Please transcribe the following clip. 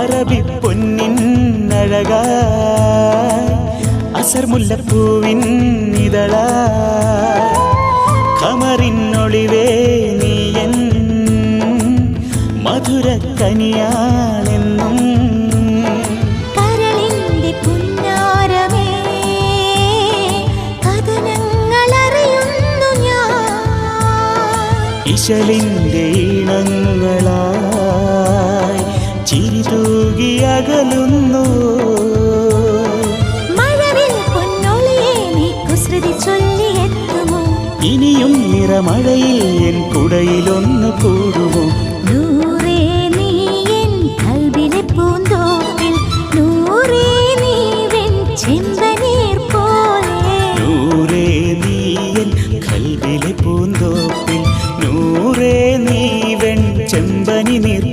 അറബി പൊന്നിൻ അഴക അസർ മുല്ലപ്പൂവിൻ ഇതള ഖമറിനൊളിവേ നീയൻ മധുര കനിയാണെന്നും. കരളിന്റെ പുന്നാരമേ കഥനങ്ങൾ ഞാൻ. ഇശലിന്റെ ഈണങ്ങളായി ചിരിതൂകി അകലുന്നു. ഇനിയും നിറമഴയിൽ എൻ കുടയിലൊന്ന് കൂടുമോ? പൂന്തോപ്പിൽ നൂറേ ചെമ്പനി നീർ